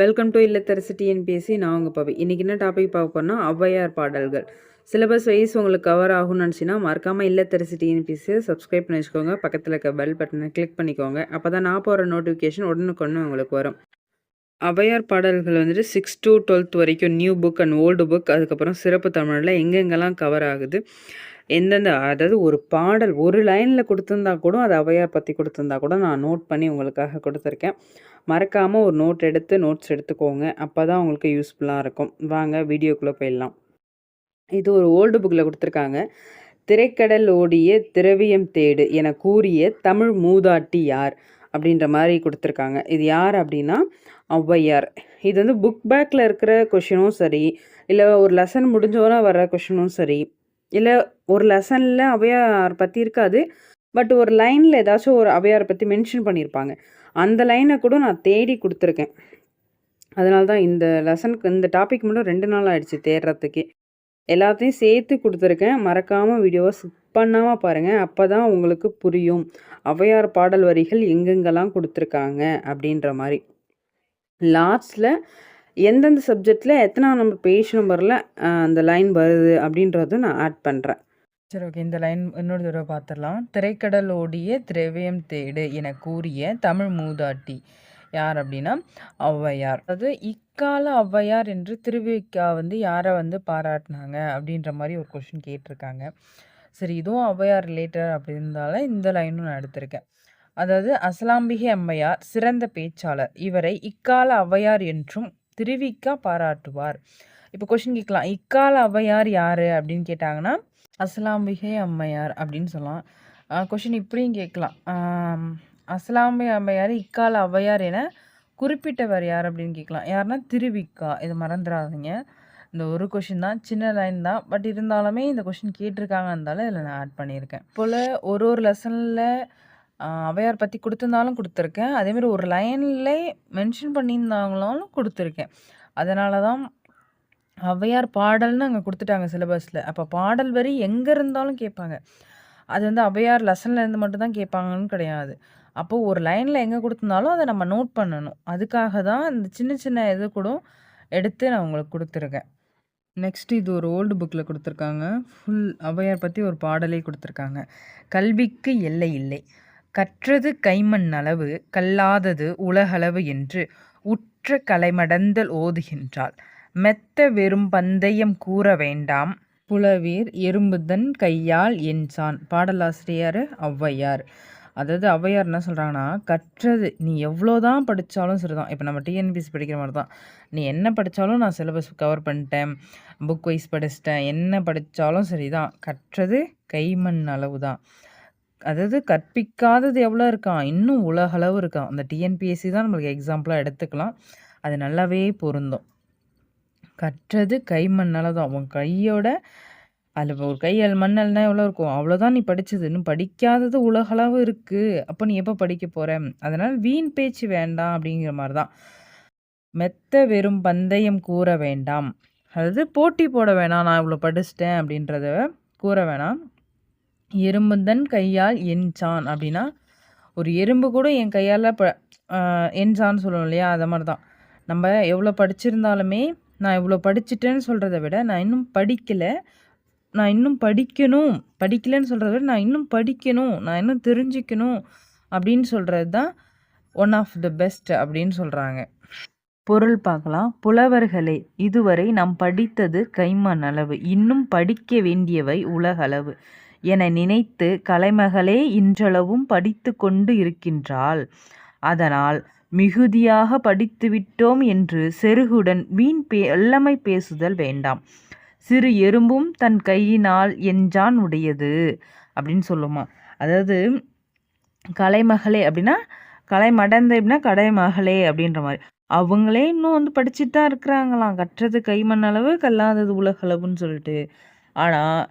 Welcome to இல்லத்தரசி TNPSC நான் உங்கள் பவி. இன்றைக்கி என்ன டாபிக் பார்க்க போனால் ஔவையார் பாடல்கள். சிலபஸ் வைஸ் உங்களுக்கு கவர் ஆகும்னு நினச்சின்னா மறக்காமல் இல்லத்தரசி டிஎன்பிஎஸ்சியை சப்ஸ்கிரைப் பண்ணி வச்சுக்கோங்க பக்கத்தில் இருக்க பெல் பட்டனை கிளிக் பண்ணிக்கோங்க. அப்போ தான் நான் போகிற நோட்டிஃபிகேஷன் உடனுக்குடனே உங்களுக்கு வரும். ஔவையார் பாடல்கள் வந்துட்டு சிக்ஸ் டு டுவெல்த் வரைக்கும் new book and old book அதுக்கப்புறம் சிறப்பு தமிழில் எங்கெங்கெல்லாம் கவர் ஆகுது. எந்தெந்த அதாவது ஒரு பாடல் ஒரு லைனில் கொடுத்துருந்தா கூட அது அவையார் பற்றி கொடுத்துருந்தா கூட நான் நோட் பண்ணி உங்களுக்காக கொடுத்துருக்கேன். மறக்காமல் ஒரு நோட் எடுத்து நோட்ஸ் எடுத்துக்கோங்க. அப்போ தான் உங்களுக்கு யூஸ்ஃபுல்லாக இருக்கும். வாங்க வீடியோக்குள்ளே போயிடலாம். இது ஒரு ஓல்டு புக்கில் கொடுத்துருக்காங்க. திரைக்கடல் ஓடிய திரவியம் தேடு என கூறிய தமிழ் மூதாட்டி யார்? அப்படின்ற மாதிரி கொடுத்துருக்காங்க. இது யார் அப்படின்னா ஔவையார். இது வந்து புக் பேக்கில் இருக்கிற கொஷினும் சரி இல்லை ஒரு லெசன் முடிஞ்சோன்னா வர கொஷினும் சரி இல்லை ஒரு லெசனில் அவையார் பற்றி இருக்காது. பட் ஒரு லைனில் ஏதாச்சும் ஒரு அவையாரை பற்றி மென்ஷன் பண்ணியிருப்பாங்க அந்த லைனை கூட நான் தேடி கொடுத்துருக்கேன். அதனால தான் இந்த லெசனுக்கு இந்த டாபிக் மட்டும் ரெண்டு நாள் ஆயிடுச்சு தேடுறதுக்கே. எல்லாத்தையும் சேர்த்து கொடுத்துருக்கேன். மறக்காமல் வீடியோவை ஸ்கிப் பண்ணாமல் பாருங்கள் அப்போ தான் உங்களுக்கு புரியும். அவையார் பாடல் வரிகள் எங்கெங்கெல்லாம் கொடுத்துருக்காங்க அப்படின்ற மாதிரி. லாஸ்ட்டில் எந்தெந்த சப்ஜெக்டில் எத்தனை நம்பர் பேஜ் நம்பரில் அந்த லைன் வருது அப்படின்றதும் நான் ஆட் பண்ணுறேன் சரி ஓகே இந்த லைன் இன்னொரு தடவை பார்த்துடலாம். திரைக்கடல் ஓடிய திரவியம் தேடு என கூறிய தமிழ் மூதாட்டி யார் அப்படின்னா ஔவையார். அது இக்கால ஔவையார் என்று திருவிக்கா வந்து யாரை வந்து பாராட்டினாங்க அப்படின்ற மாதிரி ஒரு கொஷின் கேட்டிருக்காங்க. சரி இதுவும் ஔவையார் ரிலேட்டட் அப்படி இருந்தாலும் இந்த லைனும் நான் எடுத்திருக்கேன். அதாவது அசலாம்பிகை அம்மையார் சிறந்த பேச்சாளர். இவரை இக்கால ஔவையார் என்றும் திருவிக்கா பாராட்டுவார். இப்போ கொஷின் கேட்கலாம். இக்கால ஔவையார் யார் அப்படின்னு கேட்டாங்கன்னா அஸ்லாம்பிகை அம்மையார் அப்படின்னு சொல்லலாம். கொஷின் இப்படியும் கேட்கலாம். ஆம், அம்மையார் இக்கால ஔவையார் என குறிப்பிட்டவர் யார் அப்படின்னு கேட்கலாம். யாருன்னா திருவிக்கா. இதை மறந்துடாதீங்க. இந்த ஒரு கொஷின் தான். சின்ன லைன் தான். பட் இருந்தாலுமே இந்த கொஷின் கேட்டிருக்காங்க இருந்தாலும் இதில் நான் ஆட் பண்ணியிருக்கேன். போல் ஒரு ஒரு லெசனில் ஔவையார் பற்றி கொடுத்துருந்தாலும் கொடுத்துருக்கேன். அதேமாரி ஒரு லைனில் மென்ஷன் பண்ணியிருந்தாங்களாலும் கொடுத்துருக்கேன். அதனால தான் ஔவையார் பாடல்னு அங்கே கொடுத்துட்டாங்க சிலபஸில் அப்போ பாடல் வரி எங்கே இருந்தாலும் கேட்பாங்க. அது வந்து ஔவையார் லெசன்லேருந்து மட்டும்தான் கேட்பாங்கன்னு கிடையாது. அப்போது ஒரு லைனில் எங்கே கொடுத்துருந்தாலும் அதை நம்ம நோட் பண்ணணும். அதுக்காக தான் இந்த சின்ன சின்ன இது கூட எடுத்து நான் உங்களுக்கு கொடுத்துருக்கேன். நெக்ஸ்ட் இது ஒரு ஓல்டு புக்கில் கொடுத்துருக்காங்க. ஃபுல் ஔவையார் பற்றி ஒரு பாடலே கொடுத்துருக்காங்க. கல்விக்கு எல்லை இல்லை. கற்றது கைமண் அளவு கல்லாதது உலகளவு என்று உற்ற கலைமடந்தல் ஓதுகின்றாள். மெத்த வெறும் பந்தயம் கூற வேண்டாம் புலவீர் எறும்புதன் கையால் என்சான். பாடலாசிரியர் ஔவையார். அதாவது ஔவையார் என்ன சொல்கிறாங்கன்னா கற்றது நீ எவ்வளோ தான் படித்தாலும் சரிதான். இப்போ நம்ம டிஎன்பிஎஸ்சி படிக்கிற மாதிரி தான் நீ என்ன படித்தாலும் நான் சிலபஸ் கவர் பண்ணிட்டேன் புக் வைஸ் படிச்சிட்டேன் என்ன படித்தாலும் சரிதான். கற்றது கைமண் அளவு தான் அதாவது கற்பிக்காதது எவ்வளோ இருக்கான் இன்னும் உலகளவு இருக்கான் அந்த டிஎன்பிஎஸ்சி தான் நம்மளுக்கு எக்ஸாம்பிளாக எடுத்துக்கலாம். அது நல்லாவே பொருந்தும். கற்றது கை மண்ணால் தான். உன் கையோட அதில் ஒரு கை அது மண்ணல்னா எவ்வளோ இருக்கும்? அவ்வளோதான் நீ படிச்சது. இன்னும் படிக்காதது உலகளவு இருக்குது அப்போ நீ எப்போ படிக்க போகிற அதனால் வீண் பேச்சு வேண்டாம் அப்படிங்கிற மாதிரி தான். மெத்த வெறும் பந்தயம் கூற வேண்டாம். அதாவது போட்டி போட வேணாம். நான் இவ்வளோ படிச்சிட்டேன் அப்படின்றத கூற வேணாம். எறும்புந்தன் கையால் என்சான் அப்படின்னா ஒரு எறும்பு கூட என் கையால் ப என்சான்னு சொல்லுவோம் இல்லையா? அதை மாதிரி தான் நம்ம எவ்வளோ படிச்சிருந்தாலுமே நான் இவ்வளோ படிச்சிட்டேன்னு சொல்கிறத விட நான் இன்னும் படிக்கலை. நான் இன்னும் படிக்கணும். படிக்கலைன்னு சொல்கிறத விட நான் இன்னும் படிக்கணும். நான் இன்னும் தெரிஞ்சுக்கணும் அப்படின்னு சொல்கிறது தான் ஒன் ஆஃப் த பெஸ்ட் அப்படின்னு சொல்கிறாங்க பொருள் பார்க்கலாம். புலவர்களே இதுவரை நாம் படித்தது கைமண் அளவு இன்னும் படிக்க வேண்டியவை உலகளவு. என நினைத்து கலைமகளே இன்றளவும் படித்து கொண்டு இருக்கின்றாள். அதனால் மிகுதியாக படித்துவிட்டோம் என்று செருகுடன் வீண் பே எல்லமை பேசுதல் வேண்டாம். சிறு எறும்பும் தன் கையினால் என்ஜான் உடையது அப்படின்னு சொல்லுமா. அதாவது கலைமகளே அப்படின்னா கலைமடந்தை அப்படின்னா கலைமகளே அப்படின்ற மாதிரி. அவங்களே இன்னும் வந்து படிச்சுட்டு தான் இருக்கிறாங்களாம். கற்றது கைமண் அளவு கல்லாதது உலகளவுன்னு சொல்லிட்டு. ஆனால்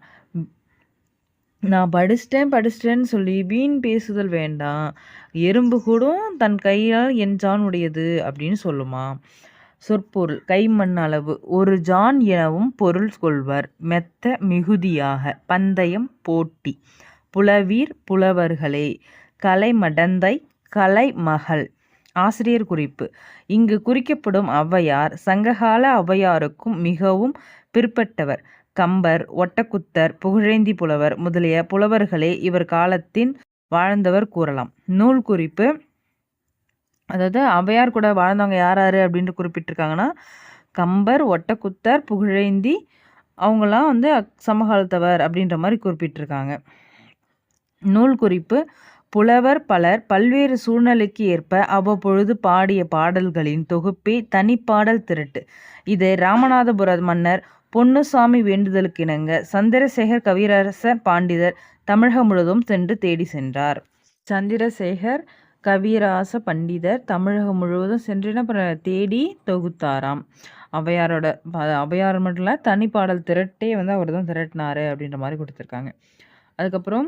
நான் படிச்சிட்டேன் படிச்சிட்டேன்னு சொல்லி வீண் பேசுதல் வேண்டாம். எறும்பு கூடும் தன் கையால் என் ஜான் உடையது அப்படின்னு சொல்லுமா? சொற்பொருள் கைமண் அளவு. ஒரு ஜான் எனவும் பொருள் கொள்வர். மெத்த மிகுதியாக. பந்தயம் போட்டி. புலவீர் புலவர்களே. கலைமடந்தை கலைமகள் ஆசிரியர் குறிப்பு. இங்கு குறிக்கப்படும் ஔவையார் சங்ககால ஔவையாருக்கும் மிகவும் பிற்பட்டவர். கம்பர் ஒட்டக்குத்தர் புகழேந்தி புலவர் முதலிய புலவர்களே இவர் காலத்தின் வாழ்ந்தவர் கூறலாம். நூல் குறிப்பு அதாவது அவையார் கூட வாழ்ந்தவங்க யார் யார் அப்படின்ட்டு குறிப்பிட்டிருக்காங்கன்னா கம்பர் ஒட்டக்குத்தர் புகழேந்தி அவங்களாம் வந்து அக்- சமகாலத்தவர் அப்படின்ற மாதிரி குறிப்பிட்டிருக்காங்க. நூல் குறிப்பு புலவர் பலர் பல்வேறு சூழ்நிலைக்கு ஏற்ப அவ்வப்பொழுது பாடிய பாடல்களின் தொகுப்பே தனிப்பாடல் திரட்டு. இது ராமநாதபுர மன்னர் பொன்னுசாமி வேண்டுதலுக்கு இணங்க சந்திரசேகர் கவிரரச பாண்டிதர் தமிழகம் முழுவதும் சென்று தேடி சென்றார். சந்திரசேகர் கவிராச பண்டிதர் தமிழகம் முழுவதும் சென்று தேடி தொகுத்தாராம். அவையாரோட அவையார் மட்டும் இல்லை தனிப்பாடல் திரட்டே வந்து அவர் தான் திரட்டினாரு அப்படின்ற மாதிரி கொடுத்துருக்காங்க. அதுக்கப்புறம்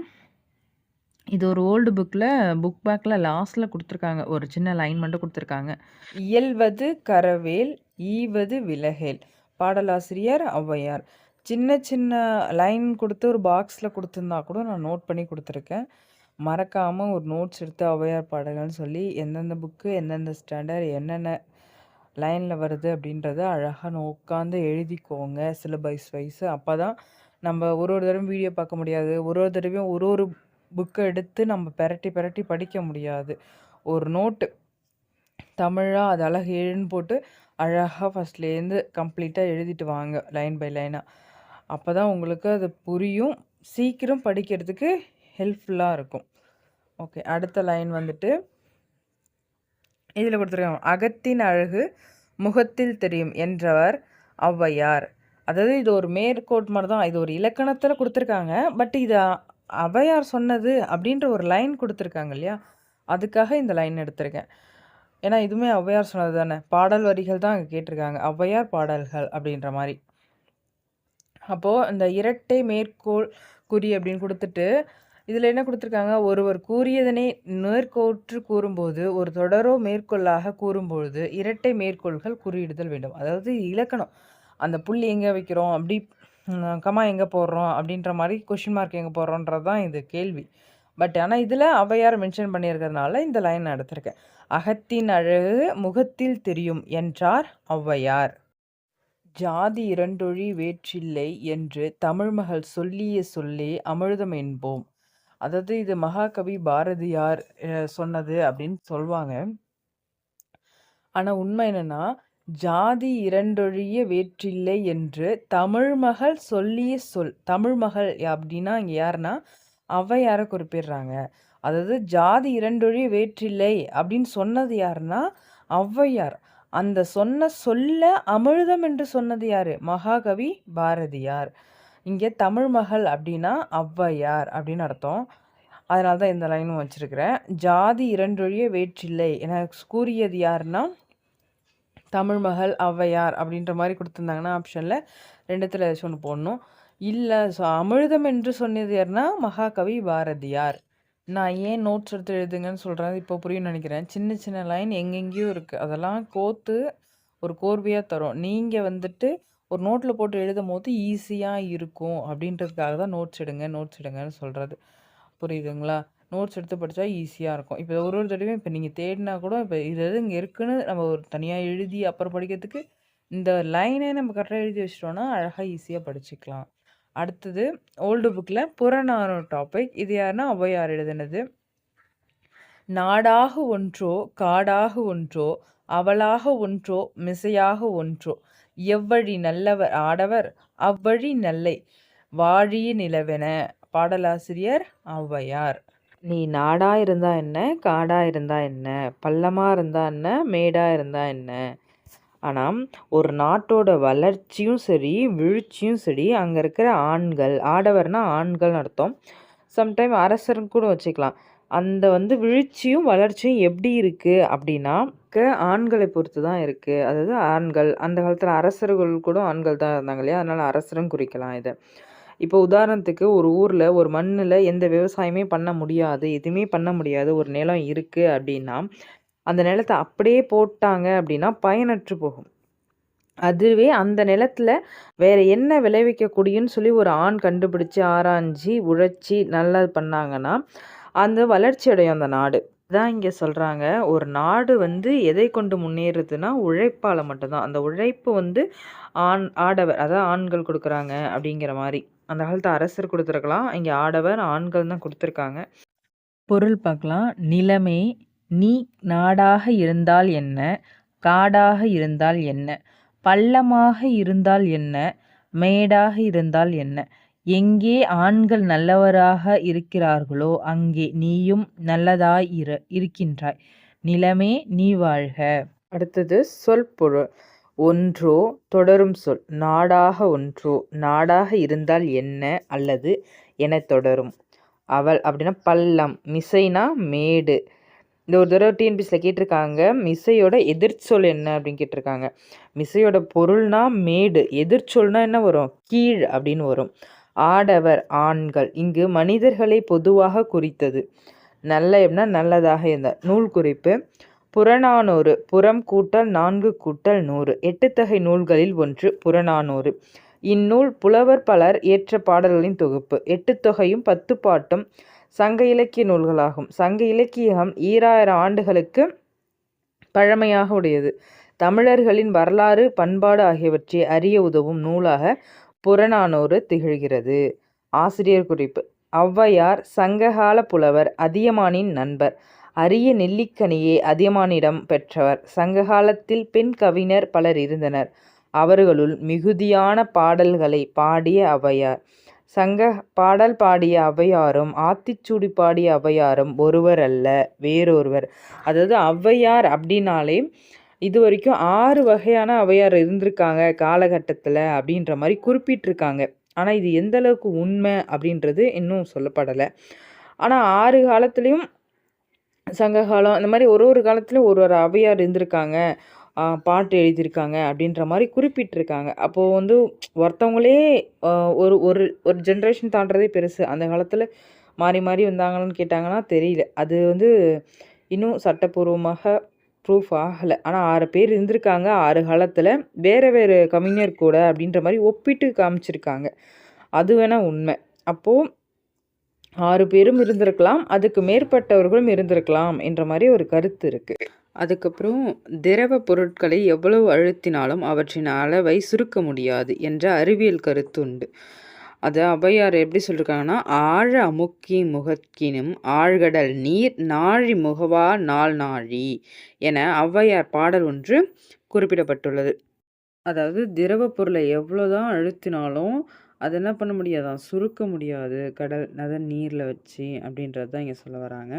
இது ஒரு ஓல்டு புக்கில் புக் பேக்கில் லாஸ்ட்டில் கொடுத்துருக்காங்க. ஒரு சின்ன லைன் மட்டும் கொடுத்துருக்காங்க. இயல்வது கரவேல் ஈவது விலகேல். பாடலாசிரியர் ஔவையார். சின்ன சின்ன லைன் கொடுத்து ஒரு பாக்ஸில் கொடுத்துருந்தா கூட நான் நோட் பண்ணி கொடுத்துருக்கேன். மறக்காமல் ஒரு நோட்ஸ் எடுத்து ஔவையார் பாடல்கள்னு சொல்லி எந்தெந்த புக்கு எந்தெந்த ஸ்டாண்டர்ட் என்னென்ன லைனில் வருது அப்படின்றத அழகாக உட்காந்து எழுதிக்கோங்க சிலபஸ் வைஸ் அப்போ தான் நம்ம ஒரு ஒரு தடவையும் வீடியோ பார்க்க முடியாது. ஒரு ஒரு தடவையும் ஒரு ஒரு புக்கை எடுத்து நம்ம பெரட்டி பெரட்டி படிக்க முடியாது. ஒரு நோட்டு தமிழாக அது அழகு ஏழுன்னு போட்டு அழகாக ஃபஸ்ட்லேருந்து கம்ப்ளீட்டாக எழுதிட்டு வாங்க லைன் பை லைனாக அப்போ தான் உங்களுக்கு அது புரியும். சீக்கிரம் படிக்கிறதுக்கு ஹெல்ப்ஃபுல்லாக இருக்கும். ஓகே அடுத்த லைன் வந்துட்டு இதில் கொடுத்துருக்காங்க அகத்தின் அழகு முகத்தில் தெரியும் என்றவர் ஔவையார். அதாவது இது ஒரு மேற்கோட் மாதிரி தான் இது ஒரு இலக்கணத்தில் கொடுத்துருக்காங்க. பட் இது அ- ஔவையார் சொன்னது அப்படின்ற ஒரு லைன் கொடுத்துருக்காங்க இல்லையா? அதுக்காக இந்த லைன் எடுத்திருக்கேன். ஏன்னா இதுவுமே ஔவையார் சொன்னது தானே? பாடல் வரிகள் தான் அங்கே கேட்டிருக்காங்க. ஔவையார் பாடல்கள் அப்படின்ற மாதிரி. அப்போது இந்த இரட்டை மேற்கோள் குறி அப்படின்னு கொடுத்துட்டு இதில் என்ன கொடுத்துருக்காங்க? ஒருவர் கூறியதனை மேற்கோற்று கூறும்போது ஒரு தொடரோ மேற்கோளாக கூறும்பொழுது இரட்டை மேற்கோள்கள் குறியிடுதல் வேண்டும். அதாவது இலக்கணம். அந்த புள்ளி எங்கே வைக்கிறோம்? அப்படி கமா எங்கே போடுறோம்? அப்படின்ற மாதிரி கொஷின் மார்க் எங்கே போடுறோன்றது தான் இது கேள்வி. பட் ஆனால் இதில் ஔவையார் மென்ஷன் பண்ணியிருக்கிறதுனால இந்த லைன் நான் எடுத்திருக்கேன். அகத்தின் அழகு முகத்தில் தெரியும் என்றார் ஔவையார் ஜாதி இரண்டொழி வேற்றில்லை என்று தமிழ்மகள் சொல்லிய சொல்லே அமிழ்தம் என்போம். அதாவது இது மகாகவி பாரதியார் சொன்னது அப்படின்னு சொல்லுவாங்க ஆனால் உண்மை என்னன்னா ஜாதி இரண்டொழிய வேற்றில்லை என்று தமிழ்மகள் சொல்லிய சொல் தமிழ்மகள் அப்படின்னா இங்கே யாருன்னா ஔவையாரை குறிப்பிடுறாங்க? அதாவது ஜாதி இரண்டொழிய வேற்றில்லை அப்படின்னு சொன்னது யாருன்னா ஔவையார் அந்த சொன்ன சொல்ல அமிழ்தம் என்று சொன்னது யார்? மகாகவி பாரதியார். இங்கே தமிழ்மகள் அப்படின்னா ஔவையார் அப்படின்னு அர்த்தம். அதனால தான் இந்த லைனும் வச்சிருக்கிறேன். ஜாதி இரண்டொழிய வேற்றில்லை என கூறியது யாருன்னா தமிழ்மகள் ஔவையார் அப்படின்ற மாதிரி கொடுத்துருந்தாங்கன்னா ஆப்ஷனில் ரெண்டுத்தில் ஏதாச்சும் ஒன்று போடணும். இல்லை ஸோ அமிழ்தம் என்று சொன்னது யாருன்னா மகாகவி பாரதியார். நான் ஏன் நோட்ஸ் எடுத்து எழுதுங்கன்னு சொல்கிறேன் இப்போ புரியும்னு நினைக்கிறேன். சின்ன சின்ன லைன் எங்கெங்கேயும் இருக்குது அதெல்லாம் கோத்து ஒரு கோர்வையாக தரும். நீங்கள் வந்துட்டு ஒரு நோட்டில் போட்டு எழுதும் போது ஈஸியாக இருக்கும். அப்படின்றதுக்காக தான் நோட்ஸ் எடுங்க நோட்ஸ் எடுங்கன்னு சொல்கிறது புரியுதுங்களா? நோட்ஸ் எடுத்து படித்தா ஈஸியாக இருக்கும். இப்போ ஒரு ஒரு தடவையும் இப்போ நீங்கள் தேடினா கூட இப்போ இது எது இங்கே இருக்குன்னு நம்ம ஒரு தனியாக எழுதி அப்புறம் படிக்கிறதுக்கு இந்த லைனே நம்ம கரெக்டாக எழுதி வச்சிட்டோன்னா அழகாக ஈஸியாக படிச்சுக்கலாம். அடுத்தது ஓல்டு புக்கில் புறநானூறு டாபிக் இது யாருன்னா ஔவையார் எழுதினது. நாடாக ஒன்றோ காடாக ஒன்றோ அவளாக ஒன்றோ மிசையாக ஒன்றோ எவ்வழி நல்லவர் ஆடவர் அவ்வழி நல்லை வாழிய நிலவென பாடலாசிரியர் ஔவையார். நீ நாடாக இருந்தா என்ன காடாக இருந்தா என்ன பள்ளமாக இருந்தா என்ன மேடாக இருந்தா என்ன ஆனால் ஒரு நாட்டோட வளர்ச்சியும் சரி வீழ்ச்சியும் சரி அங்கே இருக்கிற ஆண்கள் ஆடவர்னால் ஆண்கள்னு அர்த்தம். சம்டைம் அரசர்னு கூட வச்சுக்கலாம். அந்த வந்து வீழ்ச்சியும் வளர்ச்சியும் எப்படி இருக்குது அப்படின்னா க- ஆண்களை பொறுத்து தான் இருக்குது அதாவது ஆண்கள் அந்த காலத்தில் அரசர்கள் கூட ஆண்கள் தான் இருந்தாங்க இல்லையா? அதனால் அரசரும் குறிக்கலாம் இதை. இப்போ உதாரணத்துக்கு ஒரு ஊரில் ஒரு மண்ணில் எந்த விவசாயமே பண்ண முடியாது எதுவுமே பண்ண முடியாது ஒரு நிலம் இருக்குது அப்படின்னா அந்த நிலத்தை அப்படியே போட்டாங்க அப்படின்னா பயனற்று போகும். அதுவே அந்த நிலத்தில் வேறு என்ன விளைவிக்கக்கூடியன்னு சொல்லி ஒரு ஆண் கண்டுபிடிச்சு ஆராய்ஞ்சி உழைச்சி நல்லா பண்ணாங்கன்னா அந்த வளர்ச்சி அடையும் அந்த நாடு. தான் இங்கே சொல்கிறாங்க ஒரு நாடு வந்து எதை கொண்டு முன்னேறுதுன்னா, உழைப்பால் மட்டும்தான். அந்த உழைப்பு வந்து ஆண் ஆடவர் அதாவது ஆண்கள் கொடுக்குறாங்க அப்படிங்கிற மாதிரி. அந்த காலத்து அரசர் கொடுத்துருக்கலாம். இங்கே ஆடவர், ஆண்கள் தான் கொடுத்துருக்காங்க. பொருள் பார்க்கலாம். நிலமே நீ நாடாக இருந்தால் என்ன? காடாக இருந்தால் என்ன? பள்ளமாக இருந்தால் என்ன? மேடாக இருந்தால் என்ன? எங்கே ஆண்கள் நல்லவராக இருக்கிறார்களோ அங்கே நீயும் நல்லதாய் இரு இருக்கின்றாய். நிலமே நீ வாழ்க. அடுத்தது சொற்பொருள். ஒன்றோ தொடரும் சொல். நாடாக ஒன்றோ நாடாக இருந்தால் என்ன அல்லது எனத் தொடரும். அவள் அப்படின்னா பள்ளம். மிசைனா மேடு. இந்த ஒரு தடவை டிஎன்பிஎஸ்சில் கேட்டிருக்காங்க. மிசையோட எதிர்ச்சொல் என்ன அப்படின்னு கேட்டிருக்காங்க. மிசையோட பொருள்னா மேடு. எதிர்ச்சொல்னா என்ன வரும்? கீழ் அப்படின்னு வரும். ஆடவர் ஆண்கள். இங்கு மனிதர்களை பொதுவாக குறித்தது. நல்ல எப்படின்னா நல்லதாக இருந்தார். நூல் குறிப்பு புறநானூறு புறம் கூட்டல் நான்கு கூட்டல் நூறு எட்டுத்தொகை நூல்களில் ஒன்று புறநானூறு. இந்நூல் புலவர் பலர் ஏற்ற பாடல்களின் தொகுப்பு. எட்டுத்தொகையும் பத்துப்பாட்டும் சங்க இலக்கிய நூல்களாகும். சங்க இலக்கியம் ஈராயிரம் ஆண்டுகளுக்கு பழமையாக உடையது. தமிழர்களின் வரலாறு, பண்பாடு ஆகியவற்றை அறிய உதவும் நூலாக புறநானூறு திகழ்கிறது. ஆசிரியர் குறிப்பு ஔவையார் சங்ககால புலவர். அதியமானின் நண்பர். அரிய நெல்லிக்கனியை அதியமானிடம் பெற்றவர். சங்ககாலத்தில் பெண் கவிஞர் பலர் இருந்தனர். அவர்களுள் மிகுதியான பாடல்களைப் பாடிய ஔவையார். சங்க பாடல் பாடிய ஔவையாரும் ஆத்திச்சூடி பாடிய ஔவையாரும் ஒருவர் அல்ல வேறொருவர். அதாவது ஔவையார் அப்படின்னாலே இது வரைக்கும் ஆறு வகையான ஔவையார் இருந்திருக்காங்க காலகட்டத்தில் அப்படின்ற மாதிரி குறிப்பிட்டிருக்காங்க. ஆனால் இது எந்த அளவுக்கு உண்மை அப்படின்றது இன்னும் சொல்லப்படலை ஆனால் ஆறு காலத்துலேயும் சங்க காலம் இந்த மாதிரி ஒரு ஒரு காலத்துலேயும் ஒரு ஒரு ஔவையார் இருந்திருக்காங்க. பாட்டு எழுதியிருக்காங்க அப்படின்ற மாதிரி குறிப்பிட்டிருக்காங்க. அப்போது வந்து ஒருத்தவங்களே ஒரு ஒரு ஒரு ஜென்ரேஷன் தாண்டுறதே பெருசு. அந்த காலத்தில் மாறி மாறி வந்தாங்களான்னு கேட்டாங்கன்னா தெரியல. அது வந்து இன்னும் சட்டப்பூர்வமாக ப்ரூஃப் ஆகலை ஆனால் ஆறு பேர் இருந்திருக்காங்க ஆறு காலத்தில் வேறு வேறு கவிஞர் கூட அப்படின்ற மாதிரி ஒப்பிட்டு காமிச்சிருக்காங்க. அது வேணால் உண்மை. அப்போது ஆறு பேரும் இருந்திருக்கலாம். அதுக்கு மேற்பட்டவர்களும் இருந்திருக்கலாம் என்ற மாதிரி ஒரு கருத்து இருக்குது அதுக்கப்புறம் திரவ பொருட்களை எவ்வளவு அழுத்தினாலும் அவற்றின் அளவை சுருக்க முடியாது என்ற அறிவியல் கருத்து உண்டு. அது ஔவையார் எப்படி சொல்லியிருக்காங்கன்னா, "ஆழ அமுக்கி முகக்கினும் ஆழ்கடல் நீர் நாழி முகவா நாள் நாழி" என ஔவையார் பாடல் ஒன்று குறிப்பிடப்பட்டுள்ளது. அதாவது திரவ பொருளை எவ்வளோதான் அழுத்தினாலும் அது என்ன பண்ண முடியாதான் சுருக்க முடியாது கடல் அதை நீரில் வச்சு அப்படின்றது தான் இங்கே சொல்ல வராங்க.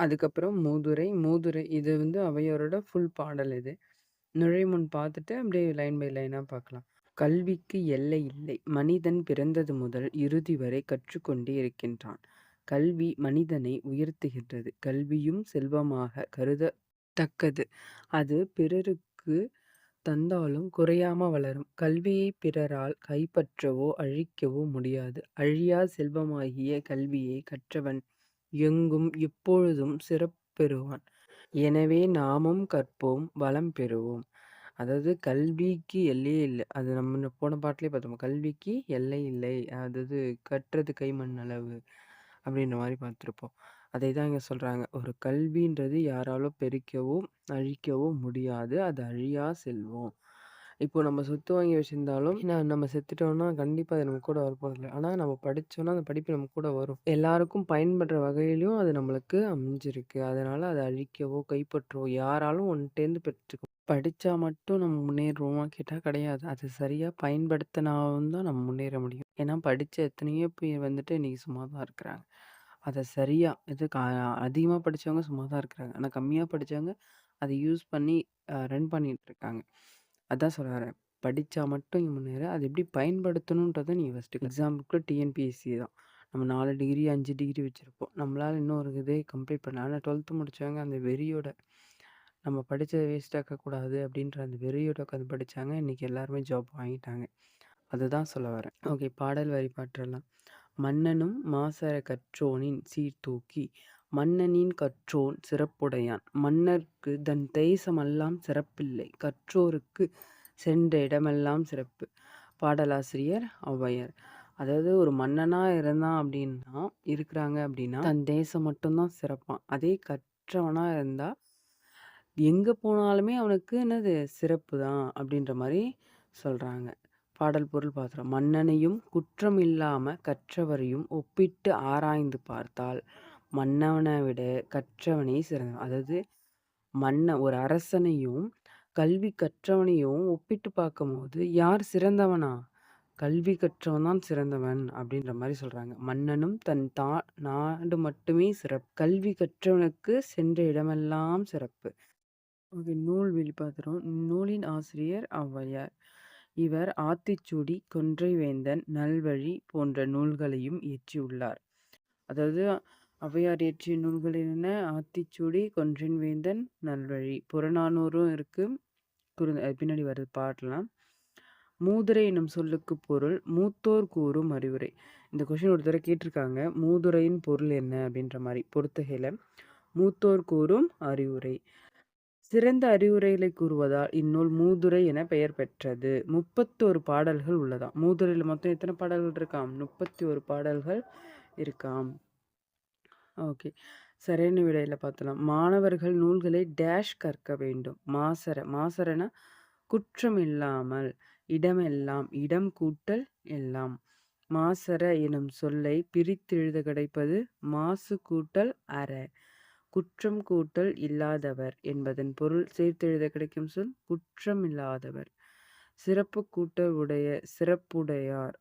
அதுக்கப்புறம் மூதுரை. மூதுரை இது வந்து ஔவையாரோட ஃபுல் பாடல் இது. நுழைமுன் பார்த்துட்டு அப்படியே லைன் பை லைனா பார்க்கலாம். கல்விக்கு எல்லை இல்லை. மனிதன் பிறந்தது முதல் இறுதி வரை கற்றுக்கொண்டே இருக்கின்றான். கல்வி மனிதனை உயர்த்துகின்றது. கல்வியும் செல்வமாக கருதத்தக்கது. அது பிறருக்கு தந்தாலும் குறையாம வளரும். கல்வியைப் பிறரால் கைப்பற்றவோ அழிக்கவோ முடியாது. அழியா செல்வமாகிய கல்வியைக் கற்றவன் எங்கும் எப்பொழுதும் சிறப்பெறுவான். எனவே நாமும் கற்போம் வளம் பெறுவோம். அதாவது கல்விக்கு எல்லையே இல்ல. அது நம்ம போன பாட்டிலே பார்த்தோம். கல்விக்கு எல்லை இல்லை. அதாவது கற்றது கைமண் அளவு அப்படின்ற மாரி பார்த்துருப்போம். அதை தான் இங்க சொல்றாங்க. ஒரு கல்வின்றது யாராலும் பெருக்கவோ, அழிக்கவோ முடியாது. அது அழியா செல்வம். இப்போ நம்ம சொத்து வாங்கி வச்சிருந்தாலும் ந நம்ம செத்துட்டோம்னா கண்டிப்பா அது நம்ம கூட வரப்போதில்லை ஆனா நம்ம படிச்சோம்னா அந்த படிப்பு நம்ம கூட வரும். எல்லாருக்கும் பயன்படுற வகையிலயும் அது நம்மளுக்கு அமைஞ்சிருக்கு. அதனால அதை அழிக்கவோ, கைப்பற்றவோ யாராலும் ஒன்ட்டேந்து பெற்றுக்கோ படித்தா மட்டும் நம்ம முன்னேறுவோமா கேட்டால் கிடையாது. அது சரியாக பயன்படுத்தினாலும் தான் நம்ம முன்னேற முடியும். ஏன்னா படித்த எத்தனையோ பேர் வந்துட்டு இன்றைக்கி சும்மா தான் இருக்கிறாங்க. அதை சரியாக இது அதிகமாக படித்தவங்க சும்மா தான் இருக்கிறாங்க. ஆனால் கம்மியாக படித்தவங்க அதை யூஸ் பண்ணி ரன் பண்ணிகிட்டு இருக்காங்க. அதான் சொல்ல வரேன். படித்தா மட்டும் இங்க முன்னேற அது எப்படி பயன்படுத்தணுன்றத நீ ஃபர்ஸ்ட்டு எக்ஸாம்பிளுக்கு டிஎன்பிஎஸ்சி தான். நம்ம நாலு டிகிரி, அஞ்சு டிகிரி வச்சுருப்போம் நம்மளால் இன்னும் ஒரு இதே கம்ப்ளீட் பண்ண ஆனால் டுவெல்த்து முடித்தவங்க அந்த வெறியோட நம்ம படித்ததை வேஸ்ட் ஆக்கக்கூடாது அப்படின்ற அந்த வெறியோட உட்காந்து படித்தாங்க இன்றைக்கி எல்லாருமே ஜாப் வாங்கிட்டாங்க. அதுதான் சொல்ல வரேன். ஓகே பாடல் வரி பாட்டுறலாம். மன்னனும் மாசர கற்றோனின் சீர்தூக்கி மன்னனின் கற்றோன் சிறப்புடையான். மன்னர்க்கு தன் தேசமெல்லாம் சிறப்பில்லை. கற்றோருக்கு சென்ற இடமெல்லாம் சிறப்பு. பாடலாசிரியர் ஔவையார். அதாவது ஒரு மன்னனாக இருந்தான் அப்படின்னா இருக்கிறாங்க அப்படின்னா, தன் தேசம் மட்டும்தான் சிறப்பான் அதே கற்றவனாக இருந்தால் எங்கே போனாலுமே அவனுக்கு என்னது சிறப்பு தான் அப்படின்ற மாதிரி சொல்கிறாங்க பாடல் பொருள் பாத்துறோம். மன்னனையும் குற்றம் இல்லாமல் கற்றவரையும் ஒப்பிட்டு ஆராய்ந்து பார்த்தால், மன்னவனை விட கற்றவனே சிறந்தவன். அதாவது மன்ன ஒரு அரசனையும், கல்வி கற்றவனையும் ஒப்பிட்டு பார்க்கும்போது, யார் சிறந்தவனா? கல்வி கற்றவன் தான் சிறந்தவன் அப்படின்ற மாதிரி சொல்கிறாங்க மன்னனும் தன் தா நாடு மட்டுமே சிறப்பு. கல்வி கற்றவனுக்கு சென்ற இடமெல்லாம் சிறப்பு. ஓகே. நூல் வெளிப்பாத்திரம். நூலின் ஆசிரியர் ஔவையார். இவர் ஆத்திச்சூடி, கொன்றை வேந்தன், நல்வழி போன்ற நூல்களையும் இயற்றியுள்ளார். அதாவது ஔவையார் இயற்றிய நூல்கள் என்ன? ஆத்திச்சூடி, கொன்றின் வேந்தன், நல்வழி. புறநானூறும் இருக்குது குறு அது பின்னாடி வருது பாடலாம் மூதுரை எனும் சொல்லுக்கு பொருள் மூத்தோர் கூறும் அறிவுரை. இந்த கொஸ்டின் ஒரு தடவை கேட்டிருக்காங்க. மூதுரையின் பொருள் என்ன? அப்படின்ற மாதிரி பொறுத்தகையில் மூத்தோர் கூறும் அறிவுரை. சிறந்த அறிவுரைகளை கூறுவதால் இந்நூல் மூதுரை என பெயர் பெற்றது. 31 பாடல்கள் உள்ளதாம். மூதுரையில் மொத்தம் எத்தனை பாடல்கள் இருக்காம்? 31 பாடல்கள் இருக்காம். ஓகே. சரியான விடையில பார்த்தலாம். மாணவர்கள் நூல்களை டேஷ் கற்க வேண்டும். மாசற மாசறனா குற்றம் இல்லாமல், இடமெல்லாம், இடம் கூட்டல் எல்லாம். மாசற எனும் சொல்லை பிரித்தெழுத கிடைப்பது மாசு கூட்டல் அற. குற்றம் கூட்டல் இல்லாதவர் என்பதன் பொருள் சேர்த்தெழுத கிடைக்கும் சொல் குற்றம் இல்லாதவர். சிறப்பு கூட்டல் உடைய சிறப்புடையார்.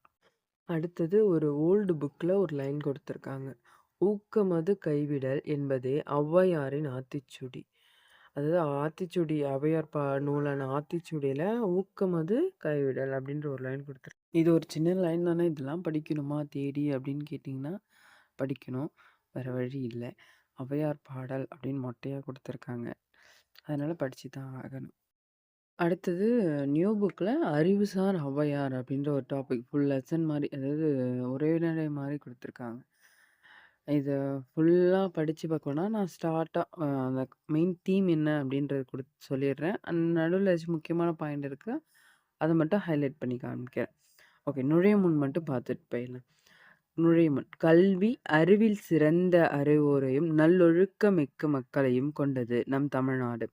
அடுத்தது ஒரு ஓல்டு புக்ல ஒரு லைன் கொடுத்துருக்காங்க ஊக்கமது கைவிடல் என்பதே ஔவையாரின் ஆத்திச்சுடி அதாவது ஆத்திச்சுடி ஔவையார் பா நூலான ஆத்திச்சுடியில் ஊக்கமது கைவிடல் அப்படின்ற ஒரு லைன் கொடுத்துருக்கு. இது ஒரு சின்ன லைன் தானே இதெல்லாம் படிக்கணுமா தேடி அப்படின்னு கேட்டிங்கன்னா, படிக்கணும். வேறு வழி இல்லை ஔவையார் பாடல் அப்படின்னு மொட்டையாக கொடுத்துருக்காங்க. அதனால் படித்து தான் ஆகணும். அடுத்தது நியூ புக்கில் அறிவுசார் ஔவையார் அப்படின்ற ஒரு டாபிக் ஃபுல் லெசன் மாதிரி அதாவது உரைநடை மாதிரி கொடுத்துருக்காங்க. இத ஃபுல்லா படிச்சு பார்க்கணும்னா, நான் ஸ்டார்ட்டா அ அந்த மெயின் தீம் என்ன அப்படின்றத குடுத் சொல்லிடுறேன். அந் நடுவுல ஏதாச்சும் முக்கியமான பாயிண்ட் இருக்கு. அத மட்டும் ஹைலைட் பண்ணி காமிக்கிறேன். ஓகே. நுழைமுன் மட்டும் பார்த்துட்டு போயிடலாம். நுழைமுன். கல்வி, அறிவில் சிறந்த அறிவோரையும், நல்லொழுக்கமிக்க மக்களையும் கொண்டது நம் தமிழ்நாடு.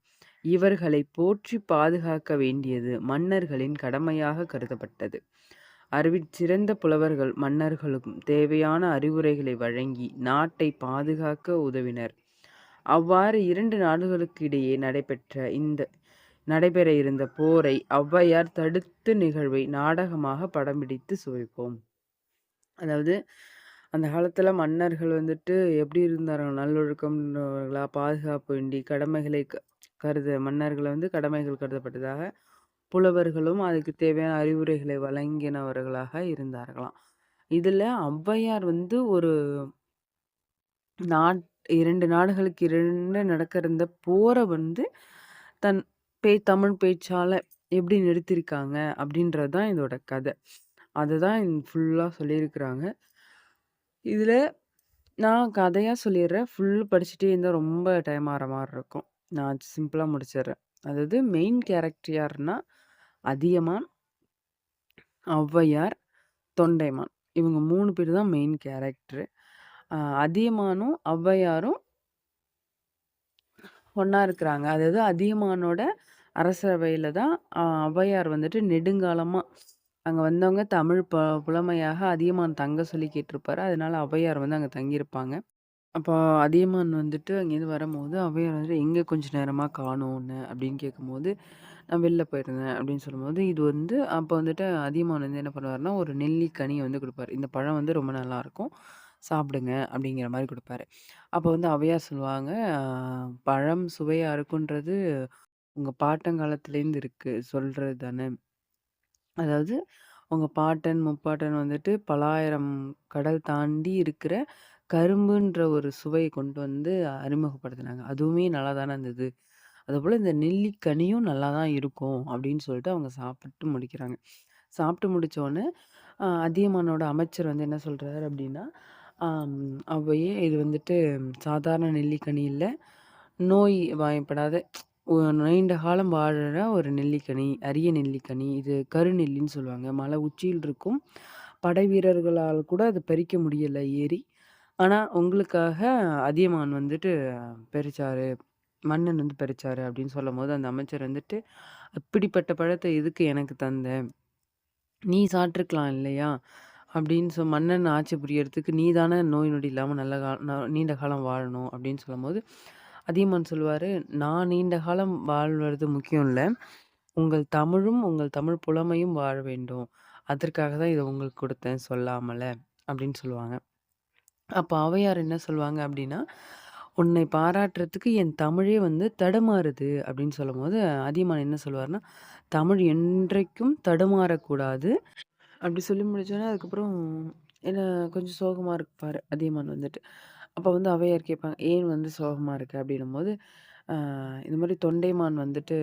இவர்களை போற்றி பாதுகாக்க வேண்டியது மன்னர்களின் கடமையாக கருதப்பட்டது. அறிவிற் சிறந்த புலவர்கள் மன்னர்களுக்கும் தேவையான அறிவுரைகளை வழங்கி நாட்டை பாதுகாக்க உதவினர். அவ்வாறு இரண்டு நாடுகளுக்கு இடையே நடைபெற்ற இந்த நடைபெற இருந்த போரை ஔவையார் தடுத்து நிகழ்வை நாடகமாக படம் பிடித்து சுவைப்போம். அதாவது அந்த காலத்துல மன்னர்கள் வந்துட்டு எப்படி இருந்தாங்க? நல்லொழுக்கம்ன்றவர்களா பாதுகாப்பு வேண்டி கடமைகளை க கருத மன்னர்களை வந்து கடமைகள் கருதப்பட்டதாக, புலவர்களும் அதுக்கு தேவையான அறிவுரைகளை வழங்கினவர்களாக இருந்தார்களாம். இதில் ஔவையார் வந்து ஒரு நாட் இரண்டு நாடுகளுக்கு இரண்டு நடக்க இருந்த போரை வந்து தன் பே தமிழ் பேச்சால் எப்படி நிறுத்தியிருக்காங்க அப்படின்றது தான் இதோட கத. அதுதான் ஃபுல்லாக சொல்லியிருக்கிறாங்க. இதில் நான் கதையாக சொல்லிடுறேன். ஃபுல் படிச்சுட்டே இருந்தால் ரொம்ப டைம் ஆகிற மாதிரி இருக்கும். நான் சிம்பிளாக முடிச்சிடுறேன். அதாவது மெயின் கேரக்டர் யாருன்னா, அதியமான், ஔவையார், தொண்டைமான். இவங்க மூணு பேர் தான் மெயின் கேரக்டரு. அதியமானும், ஔவையாரும் ஒன்றா இருக்கிறாங்க. அதாவது அதியமானோட அரசவையில் தான் ஔவையார் வந்துட்டு நெடுங்காலமாக அங்கே வந்தவங்க தமிழ் ப புலமையாக அதியமான் தங்க சொல்லி கேட்டிருப்பாரு. அதனால ஔவையார் வந்து அங்கே தங்கியிருப்பாங்க. அப்போ அதியமான் வந்துட்டு அங்கேருந்து வரும்போது, ஔவையார் வந்துட்டு எங்கே கொஞ்சம் நேரமாக காணோன்னு அப்படின்னு கேட்கும்போது, "நான் வெளில போயிருந்தேன்" அப்படின்னு சொல்லும்போது, இது வந்து அப்போ வந்துட்டு அதியமான் வந்து என்ன பண்ணுவார்னா ஒரு நெல்லிக்கனியை வந்து கொடுப்பாரு. "இந்த பழம் வந்து ரொம்ப நல்லாயிருக்கும் சாப்பிடுங்க" அப்படிங்கிற மாதிரி கொடுப்பாரு. அப்போ வந்து அவையார் சொல்லுவாங்க, பழம் சுவையாக இருக்குன்றது உங்கள் பாட்டங்காலத்துலேருந்து இருக்குது சொல்கிறது தானே. அதாவது உங்கள் பாட்டன், முப்பாட்டன் வந்துட்டு பலாயிரம் கடல் தாண்டி இருக்கிற கரும்புன்ற ஒரு சுவையை கொண்டு வந்து அறிமுகப்படுத்தினாங்க. அதுவுமே நல்லா தானே இருந்தது. அதுபோல் இந்த நெல்லிக்கனியும் நல்லா தான் இருக்கும்" அப்படின்னு சொல்லிட்டு அவங்க சாப்பிட்டு முடிக்கிறாங்க. சாப்பிட்டு முடித்தோடனே அதியமானோட அமைச்சர் வந்து என்ன சொல்கிறாரு அப்படின்னா, அவையே இது வந்துட்டு சாதாரண நெல்லிக்கனி இல்லை நோய் வாயப்படாத நீண்ட காலம் வாழுற ஒரு நெல்லிக்கனி, அரிய நெல்லிக்கனி. இது கருநெல்லின்னு சொல்லுவாங்க. மலை உச்சியில் இருக்கும். படை வீரர்களால் கூட அது பறிக்க முடியலை ஏறி. ஆனால் உங்களுக்காக அதியமான் வந்துட்டு பறிச்சாரு. மன்னன் வந்து பறிச்சாரு அப்படின்னு சொல்லும் போது அந்த அமைச்சர் வந்துட்டு, "அப்படிப்பட்ட பழத்தை எதுக்கு எனக்கு தந்த? நீ சாப்பிட்ருக்கலாம் இல்லையா?" அப்படின்னு சொ மன்னன் ஆட்சி புரியறதுக்கு நீ தானே நோய் நொடி இல்லாமல் நல்ல கா நீண்ட காலம் வாழணும் அப்படின்னு சொல்லும்போது, அதியமான் சொல்லுவார் "நான் நீண்ட காலம் வாழ்வது முக்கியம் இல்லை உங்கள் தமிழும், உங்கள் தமிழ் புலமையும் வாழ வேண்டும். அதற்காக தான் இதை உங்களுக்கு கொடுத்தேன் சொல்லாமல." அப்படின்னு சொல்லுவாங்க. அப்போ அவையார் என்ன சொல்லுவாங்க அப்படின்னா, "உன்னை பாராட்டுறதுக்கு என் தமிழே வந்து தடுமாறுது." அப்படின்னு சொல்லும்போது, அதியமான் என்ன சொல்லுவார்னா "தமிழ் என்றைக்கும் தடுமாறக்கூடாது." அப்படி சொல்லி முடிச்சோன்னே அதுக்கப்புறம் என்ன கொஞ்சம் சோகமாக இருப்பார் அதியமான் வந்துட்டு. அப்போ வந்து அவையார் கேட்பாங்க, "ஏன் வந்து சோகமாக இருக்கு அப்படின்னும்போது, போது இந்த மாதிரி தொண்டைமான் வந்துட்டு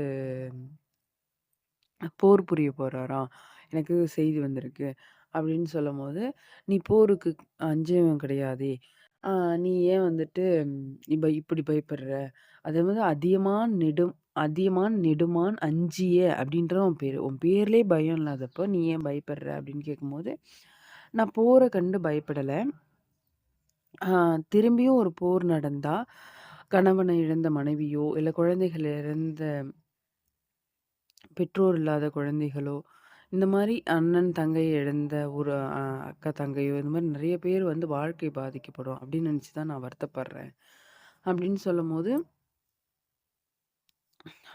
போர் புரிய போகிறாராம் எனக்கு செய்தி வந்திருக்கு. அப்படின்னு சொல்லும் போது "நீ போருக்கு அஞ்சவன் கிடையாதே! ஆ நீ ஏன் வந்துட்டு இப்ப இப்படி பயப்படுற? அதே வந்து அதியமான் நெடும் அதியமான் நெடுமான் அஞ்சிய அப்படின்றது உன் பேரு. உன் பேர்லயே பயம் இல்லாதப்போ நீ ஏன் பயப்படுற?" அப்படின்னு கேட்கும்போது, "நான் போர கண்டு பயப்படல. ஆ திரும்பியும் ஒரு போர் நடந்தா, கணவனை இழந்த மனைவியோ, இல்ல குழந்தைகள் இழந்த பெற்றோர் இல்லாத குழந்தைகளோ, இந்த மாதிரி அண்ணன், தங்கை இழந்த ஒரு அக்கா, தங்கையோ இந்த மாதிரி நிறைய பேர் வந்து வாழ்க்கை பாதிக்கப்படும். அப்படின்னு நினச்சி தான் நான் வருத்தப்படுறேன்." அப்படின்னு சொல்லும்போது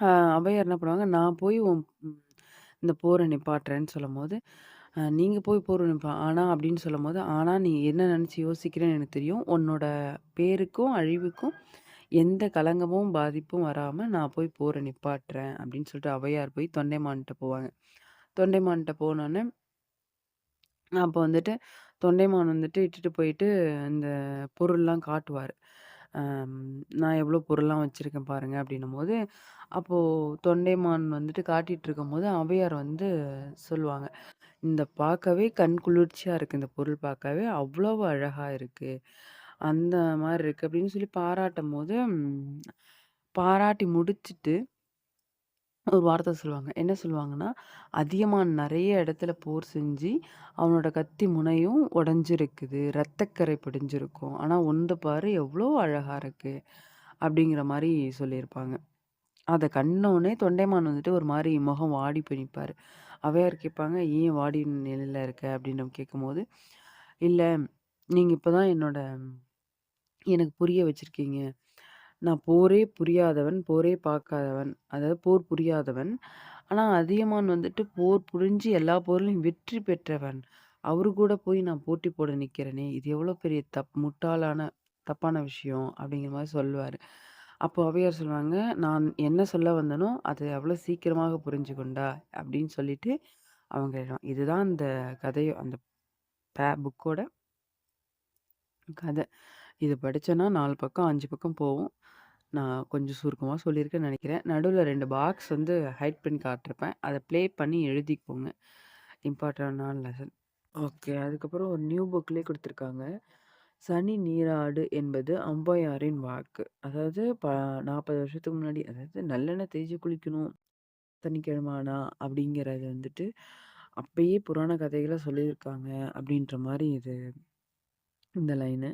அ ஔவையார் என்ன பண்ணுவாங்க, "நான் போய் உன் ம் இந்த போரை நிப்பாட்டுறேன்னு" சொல்லும்போது, அ "நீங்க போய் போர் நிப்பா ஆனா" அப்படின்னு சொல்லும்போது, "ஆனா நீ என்ன நினச்சி யோசிக்கிறேன்னு எனக்கு தெரியும். உன்னோட பேருக்கும், அழிவுக்கும் எந்த களங்கமும், பாதிப்பும் வராம நான் போய் போரை நிப்பாட்டுறேன்." அப்படின்னு சொல்லிட்டு ஔவையார் போய் தொண்டைமான்ட்ட போவாங்க. தொண்டைமான்ட்ட போனோனே அப்போ வந்துட்டு தொண்டைமான் வந்துட்டு இட்டுட்டு போயிட்டு இந்த பொருள்லாம் காட்டுவார். "நான் எவ்வளோ பொருள்லாம் வச்சுருக்கேன் பாருங்கள் அப்படின்னும் அப்படின்னும்போது, அப்போது தொண்டைமான் வந்துட்டு காட்டிட்டுருக்கும்போது, அவையார் வந்து சொல்லுவாங்க, "இந்த பார்க்கவே கண் குளிர்ச்சியாக இருக்குது இந்த பொருள் பார்க்கவே அவ்வளோ அழகாக இருக்குது அந்த மாதிரி இருக்குது அப்படின்னு சொல்லி பாராட்டும் போது பாராட்டி முடிச்சுட்டு ஒரு வார்த்தை சொல்லுவாங்க. என்ன சொல்லுவாங்கன்னா, "அதியமான் நிறைய இடத்துல போர் செஞ்சு, அவனோட கத்தி முனையும் உடஞ்சிருக்குது ரத்தக்கரை படிஞ்சிருக்கும். ஆனால் ஒன்று பாரு எவ்வளோ அழகாக இருக்குது அப்படிங்கிற மாதிரி சொல்லியிருப்பாங்க. அதை கண்டோடனே தொண்டைமான் வந்துட்டு ஒரு மாதிரி முகம் வாடி பண்ணிப்பார் அவையார் கேட்பாங்க, "ஏன் வாடி நிலையில் இருக்க?" அப்படின்னு கேட்கும்போது, இல்லை நீங்கள் இப்போ தான் என்னோட எனக்கு புரிய வச்சுருக்கீங்க நான் போரே புரியாதவன், போரே பார்க்காதவன். அதாவது போர் புரியாதவன். ஆனால் அதியமான் வந்துட்டு போர் புரிஞ்சு எல்லா போர்லயும் வெற்றி பெற்றவன். அவரு கூட போய் நான் போட்டி போட நிற்கிறேனே இது எவ்வளோ பெரிய தப் முட்டாளான தப்பான விஷயம்." அப்படிங்கிற மாதிரி சொல்லுவார் அப்போ அவையார் சொல்லுவாங்க, "நான் என்ன சொல்ல வந்தேனோ, அதை எவ்வளோ சீக்கிரமாக புரிஞ்சு அப்படின்னு சொல்லிட்டு அவங்க இதுதான் அந்த கதையோ அந்த பே புக்கோட கதை இது படித்தோன்னா நாலு பக்கம், அஞ்சு பக்கம் போகும் நான் கொஞ்சம் சுருக்கமா சொல்லியிருக்கேன்னு நெனைக்கிறேன். நடுவுல 2 பாக்ஸ் வந்து ஹைட் பண்ணி காட்டிருப்பேன். அத ப்ளே பண்ணி எழுதிக்கோங்க. இம்பார்ட்டன்டான லெசன். ஓகே. அதுக்கப்புறம் ஒரு நியூ புக்லயே குடுத்துருக்காங்க. "சனி நீராடு என்பது ஔவையாரின் வாக்கு." அதாவது ப 40 வருஷத்துக்கு முன்னாடி அதாவது நல்லெண்ணெய் தேய்ச்சு குளிக்கணும். சனிக்கிழம ஆனா அப்படிங்கிறது வந்துட்டு அப்பயே புராண கதைகள சொல்லியிருக்காங்க அப்படின்ற மாரி இது இந்த லைனு.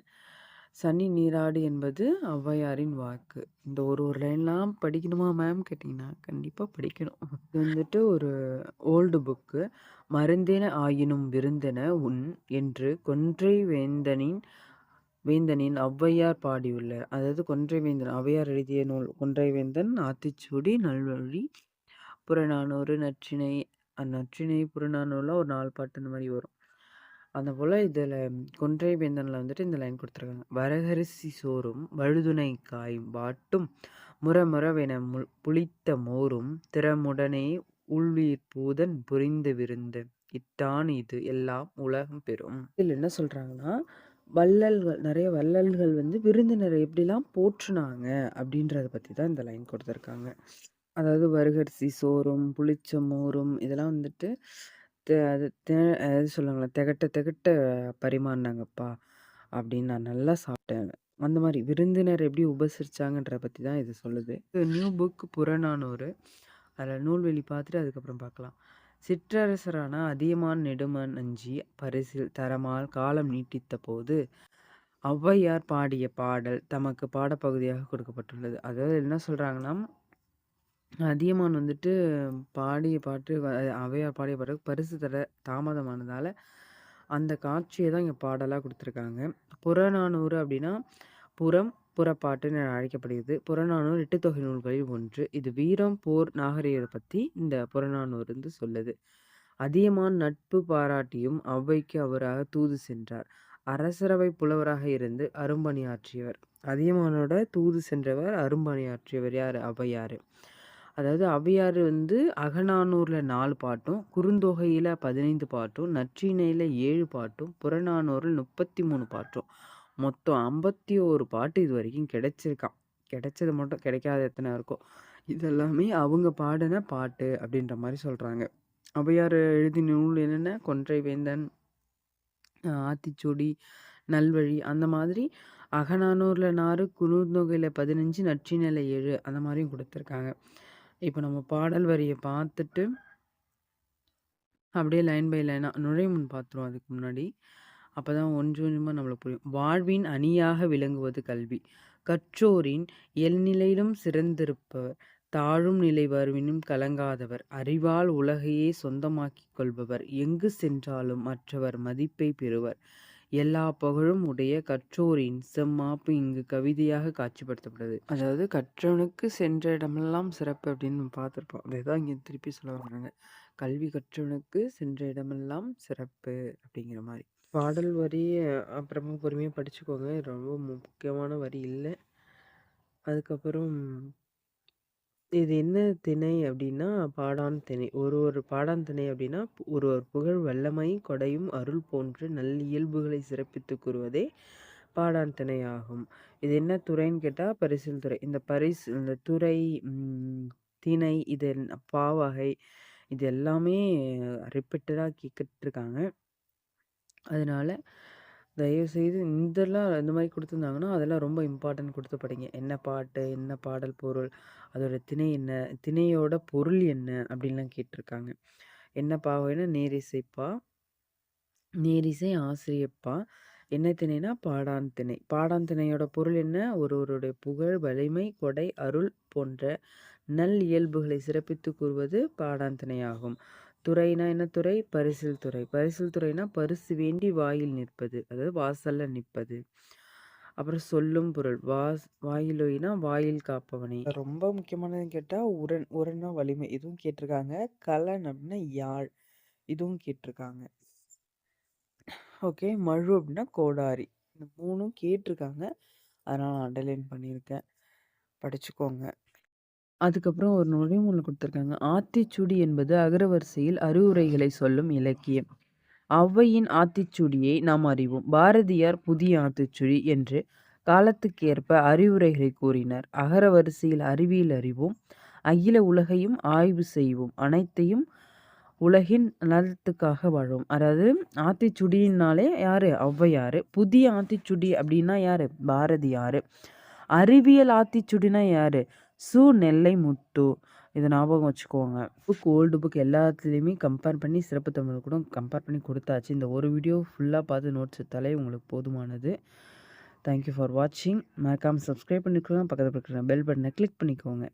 "சனி நீராடு என்பது ஔவையாரின் வாக்கு." இந்த ஒரு ஒரு லைன்லாம் படிக்கணுமா மேம் கேட்டிங்கன்னா கண்டிப்பாக படிக்கணும். இது வந்துட்டு ஒரு ஓல்டு புக்கு. "மருந்தென ஆயினும் விருந்தென உண்" என்று கொன்றை வேந்தனின் வேந்தனின் ஔவையார் பாடியுள்ள அதாவது கொன்றை வேந்தன் ஔவையார் எழுதிய நூல். கொன்றை வேந்தன், ஆத்திச்சூடி, நல்வழி, புறநானூறு, நற்றிணை நற்றினை நற்றிணை, புறநானூறுலாம் ஒரு நாலு பாட்டு இந்த மாதிரி வரும். அதுபோல் இதில் கொன்றை வேந்தனில் வந்துட்டு இந்த லைன் கொடுத்துருக்காங்க "வரகரிசி சோறும் வழுதுணை காயும் வாட்டும் முறமுறவென மு புளித்த மோரும் திறமுடனே உள்வீர் பூதன் புரிந்த விருந்து. இட்டான் இது எல்லாம் உலகம் பெறும்." இதில் என்ன சொல்கிறாங்கன்னா வள்ளல்கள் நிறைய வள்ளல்கள் வந்து விருந்தினரை எப்படிலாம் போற்றுனாங்க அப்படின்றத பற்றி தான் இந்த லைன் கொடுத்துருக்காங்க அதாவது "வருகரிசி சோறும், புளிச்ச மோரும்" இதெல்லாம் வந்துட்டு தெ அது தெ அது சொல்லுவாங்கல்ல, திகட்ட திகட்ட பரிமாறினாங்கப்பா அப்படின்னு நான் நல்லா சாப்பிட்டேன். அந்த மாரி விருந்தினர் எப்படி உபசரிச்சாங்கன்றத பத்தி தான் இது சொல்லுது. New book Purananuru. அதில நூல்வழி பார்த்துட்டு அதுக்கப்புறம் பார்க்கலாம். சிற்றரசரான அதியமான் நெடுமான் அஞ்சி பரிசில் தரமால் காலம் நீட்டித்த போது ஔவையார் பாடிய பாடல் தமக்கு பாடப்பகுதியாக கொடுக்கப்பட்டுள்ளது அதாவது என்ன சொல்கிறாங்கன்னா அதியமான் வந்துட்டு பாடிய பாட்டு வ ஔவையார் பாடிய பாட்டுக்கு பரிசு தர தாமதமானதால் அந்த காட்சியை தான் இங்கே பாடலாக கொடுத்துருக்காங்க. புறநானூறு அப்படின்னா புறம் புறப்பாட்டுன்னு அழைக்கப்படுகிறது. புறநானூறு எட்டு தொகை நூல்களில் ஒன்று. இது வீரம் போர் நாகரிகத்தை பற்றி இந்த புறநானூறு வந்து சொல்லுது. அதியமான் நட்பு பாராட்டியும் ஔவைக்கு அவராக தூது சென்றார். அரசரவை புலவராக இருந்து அரும்பணியாற்றியவர். அதியமானோட தூது சென்றவர் அரும்பணியாற்றியவர் யார்? ஔவையார் அதாவது ஔவையார் வந்து அகநானூரில் நாலு பாட்டும் குறுந்தொகையில் பதினைந்து பாட்டும் நற்றிணையில் ஏழு பாட்டும் புறநானூரில் முப்பத்தி மூணு பாட்டும். மொத்தம் ஐம்பத்தி ஒரு பாட்டு இது வரைக்கும் கிடைச்சிருக்கான் கிடைச்சது மட்டும் கிடைக்காத எத்தனை இருக்கும் இதெல்லாமே அவங்க பாடின பாட்டு அப்படின்ற மாதிரி சொல்கிறாங்க அவையார் எழுதின நூல் என்னென்ன? கொன்றை வேந்தன் ஆத்திச்சூடி நல்வழி அந்த மாதிரி அகநானூரில் நாறு குறுந்தொகையில் பதினஞ்சு நற்றினில் ஏழு அந்த மாதிரியும் கொடுத்துருக்காங்க. இப்போ நம்ம பாடல் வரியை பார்த்துட்டு அப்படியே லைன் பை லைனாக நுழைமுன் பார்த்துருவோம் அதுக்கு முன்னாடி. அப்போ தான் ஒன்று கொஞ்சமாக நம்மளுக்கு புரியும். வாழ்வின் அணியாக விளங்குவது கல்வி. கற்றோரின் எல்நிலையிலும் சிறந்திருப்பவர் தாழும் நிலை வருவினும் கலங்காதவர் அறிவால் உலகையே சொந்தமாக்கிக் கொள்பவர் எங்கு சென்றாலும் மற்றவர் மதிப்பை பெறுவர். எல்லா புகழும் உடைய கற்றோரின் செம்மாப்பு இங்கு கவிதையாக காட்சிப்படுத்தப்படுது. அதாவது கற்றவனுக்கு சென்ற இடமெல்லாம் சிறப்பு அப்படின்னு நம்ம பார்த்துருப்போம். அதை தான் இங்கே திருப்பி சொல்ல வர்றாங்க. கல்வி கற்றவனுக்கு சென்ற இடமெல்லாம் சிறப்பு அப்படிங்கிற மாதிரி. பாடல் வரி அப்புறமா பொறுமையாக படிச்சுக்கோங்க. ரொம்ப முக்கியமான வரி இல்லை. அதுக்கப்புறம் இது என்ன திணை அப்படின்னா பாடான் திணை. ஒரு ஒரு பாடான் திணை அப்படின்னா ஒரு ஒரு புகழ் வல்லமை கொடையும் அருள் போன்ற நல்லியல்புகளை சிறப்பித்து கூறுவதே பாடான் திணை ஆகும் இது என்ன துறைன்னு கேட்டால் பரிசில் துறை. இந்த பரிசு இந்த துறை திணை இது பாவகை இது எல்லாமே ரிப்பீட்டடாக கேட்டுட்ருக்காங்க. அதனால தயவுசெய்து இதெல்லாம் இந்த மாதிரி கொடுத்துருந்தாங்கன்னா அதெல்லாம் ரொம்ப இம்பார்ட்டன்ட் கொடுத்து படிங்க. என்ன பாட்டு என்ன பாடல் பொருள் அதோட திணை என்ன திணையோட பொருள் என்ன அப்படின்லாம் கேட்டிருக்காங்க. என்ன பாவைனா நேரிசைப்பா நேரிசை ஆசிரியப்பா என்ன திணைனா பாடான் திணை. பாடான் திணையோட பொருள் என்ன? ஒருவருடைய புகழ் வலிமை கொடை அருள் போன்ற நல் இயல்புகளை சிறப்பித்து கூறுவது பாடான் திணையாகும். துறைனா என்ன துறை? பரிசில் துறை. பரிசில் துறைனா பரிசு வேண்டி வாயில் நிற்பது. அதாவது வாசல்ல நிற்பது. அப்புறம் சொல்லும் பொருள். வாஸ் வாயிலொயினா வாயில் காப்பவனை. ரொம்ப முக்கியமானதுன்னு கேட்டால் உரன் உரன்னா வலிமை. இதுவும் கேட்டிருக்காங்க. கலன் அப்படின்னா யாழ். இதுவும் கேட்டிருக்காங்க. ஓகே. மழு அப்படின்னா கோடாரி. இந்த மூணும் கேட்டிருக்காங்க. அதனால் நான் அண்டர்லைன் பண்ணியிருக்கேன். படிச்சுக்கோங்க. அதுக்கப்புறம் ஒரு நுழைமுறை கொடுத்துருக்காங்க. ஆத்திச்சூடி என்பது அகரவரிசையில் அறிவுரைகளை சொல்லும் இலக்கியம். ஔவையின் ஆத்திச்சூடியை நாம் அறிவோம். பாரதியார் புதிய ஆத்திச்சூடி என்று காலத்துக்கேற்ப அறிவுரைகளை கூறினார். அகரவரிசையில் அறிவியல் அறிவோம். அகில உலகையும் ஆய்வு செய்வோம். அனைத்தையும் உலகின் நலத்துக்காக வாழும் அதாவது ஆத்திச்சுடினாலே யார்? ஔவையார் புதிய ஆத்திச்சுடி அப்படின்னா யார்? பாரதியார். அறிவியல் ஆத்திச்சுடினா யார்? சு நெல்லை முட்டு. இதை ஞாபகம் வச்சுக்கோங்க. புக் ஓல்டு புக் எல்லாத்துலேயுமே கம்பேர் பண்ணி சிறப்பு தமிழ் கூட கம்பேர் பண்ணி கொடுத்தாச்சு. இந்த ஒரு வீடியோ ஃபுல்லாக பார்த்து நோட்ஸ் எடுத்தாலே உங்களுக்கு போதுமானது. தேங்க்யூ ஃபார் வாட்சிங் மறக்காமல் சப்ஸ்கிரைப் பண்ணிக்கோங்க. பக்கத்தில் இருக்கிற பெல் பட்டனை கிளிக் பண்ணிக்கோங்க.